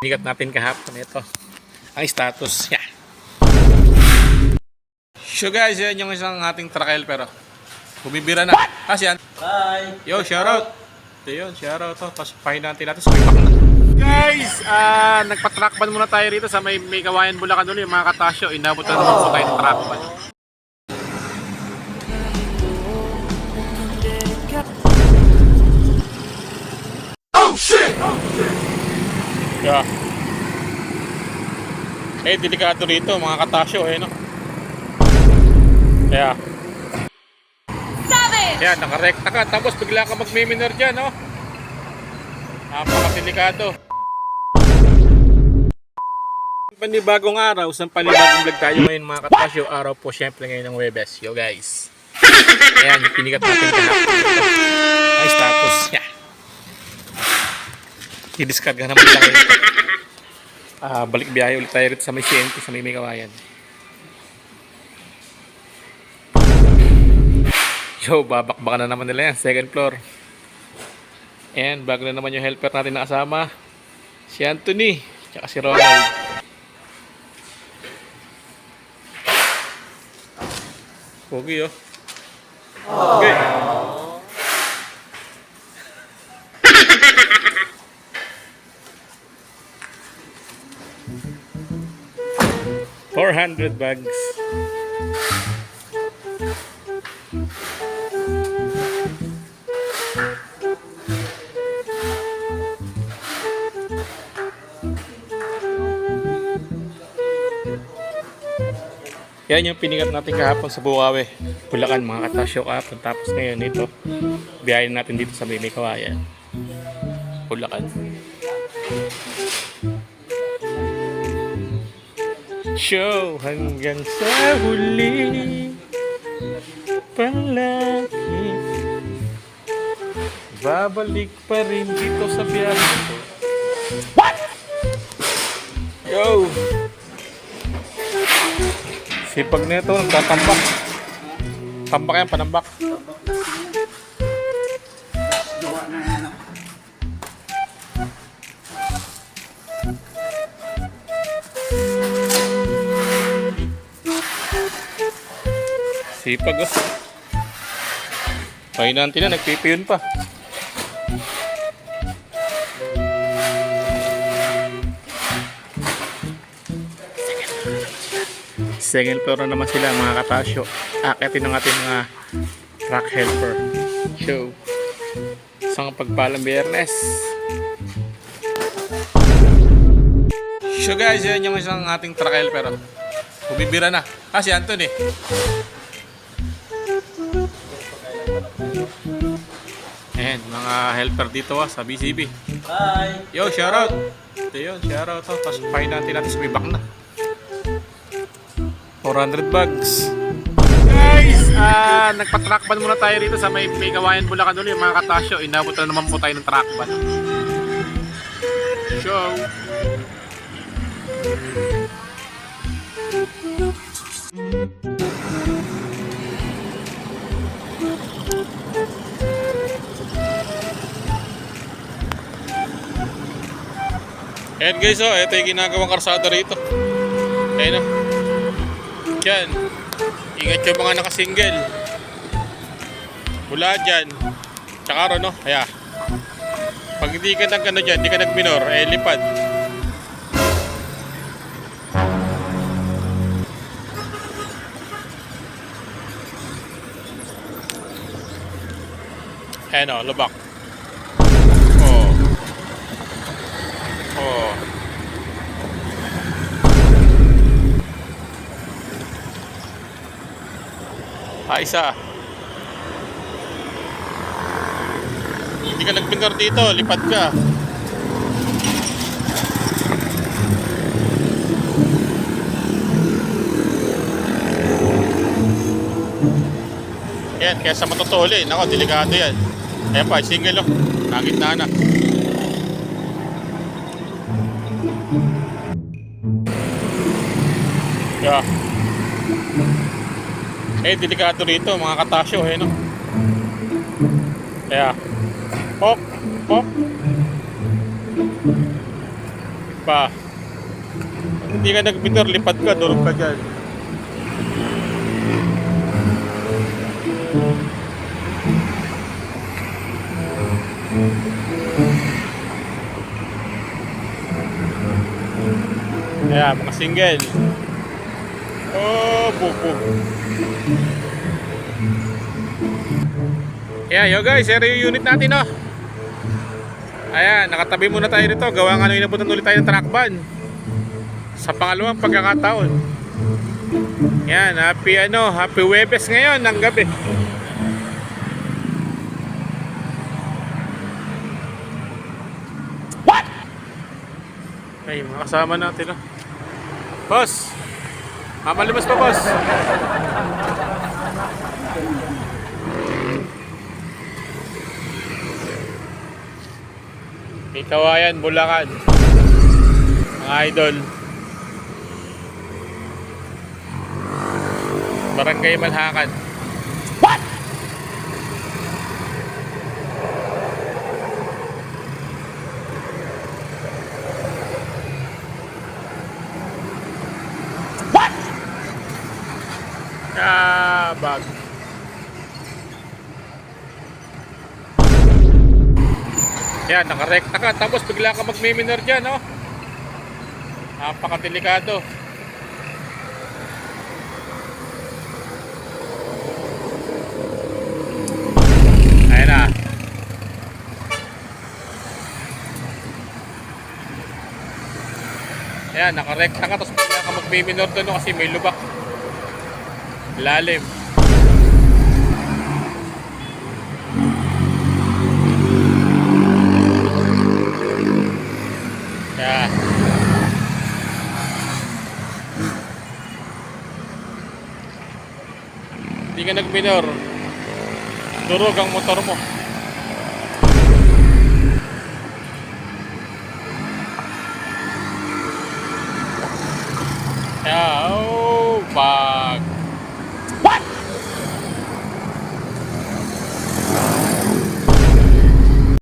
Pinigat natin kahapon ito. Ang status. Yeah. So guys, yan yung isang ating trail pero bumibira na. Kasi yan. Bye! Yo, shoutout. Ito yun, shoutout to. Tapos pahin natin natin sa may na. Guys, ah nagpa-trackban muna tayo rito sa may, may kawayan Bulacan ulit, yung mga katasyo. Inabot na naman po tayo ng trackban. Yeah. Eh, delikado rito, mga katasyo, eh, no? Yeah. Yan, nakarekta ka. Tapos bigla ka magmiminor dyan, no? Napakadelikado. Panibagong araw, sa panibagong vlog tayo ngayon mga katasyo. Araw po syempre ngayon ng Webes. Yo guys. Ayan, pinigat natin kahapon. Kidiskad ka naman tayo. uh, balik biyahe ulit tayo rito sa may CNT, sa may may kawayan. Yo, babakbakan na naman nila yan. Second floor. And bago na naman yung helper natin na kasama. Si Anthony. Tsaka si Ronald. Pogi oh. Aww. 400 bags. Yan yung pinigat natin kahapon sa Bukawi. Bulacan mga katasyo kahapon. Tapos ngayon ito, biyahin natin dito sa Mimikawayan. Bulacan. Show hanggang sa huli. Palagi. Babalik pa rin dito sa biyahe ko. What? Yo! Sipag nito, nagtatambak. Tambak yan, panambak. Gawa Sipag oh. Pahinanti na, nagpipiyon pa. Second floor na naman sila mga katasyo. Akitin ng ating mga truck helper. Show. Isang pagpalang biyernes. So guys, yan yung isang ating truck helper. oh. Bumibira na. Ah, Anton eh. Mga helper dito ah, sa BCB. Bye! Yo, shoutout! Ito yun, shoutout to. Tapos pahin natin natin sa may back na. 400 bags. Guys, ah nagpa-trackban muna tayo rito sa may, may kawayan Bulacan ulit, mga katasyo. Inabot na naman po tayo ng trackban. Show! Ayan guys, oh, ito yung ginagawang karsada rito. Ayan oh. Diyan. Ingat yung mga nakasingle. Mula dyan. Tsaka ron, no? Kaya. Pag hindi ka nag, ano dyan, hindi ka nagminor, eh, lipad. Ayan o, lubak. Oh. Oh. Ah, isa. Hindi ka nagpingar dito, lipad ka. Yan, kaya sa matutuli, nako, delikado yan. Ayan pa, single oh. Nagitna na. Yeah. Eh, delikado rito, mga katasyo, eh, no? Kaya, pok, pok. pa. Hindi ka nag-minor, lipad ka, durog ka dyan. Kaya, mga single. Oh, buko. Yeah, yo guys, area unit natin, no? Ayan, nakatabi muna tayo nito. Gawa nga nung inabutan ulit tayo ng truck van. Sa pangalawang pagkakataon. Yan, happy ano, happy Webes ngayon ng gabi. What? Ay, mga kasama natin, no? Boss! Mamalabas pa, boss! May kawayan, Bulacan. Mga idol. Barangay Malhakan. Ah, bag. Yan, nakarekta ka. Tapos bigla ka magmiminor dyan, no? Napakadelikado. Ayan na. Ayan, nakarekta ka. Tapos bigla ka magmiminor doon, no? Kasi may lubak. Lalim. Kaya Hindi ka nag-minor. Durog ang motor mo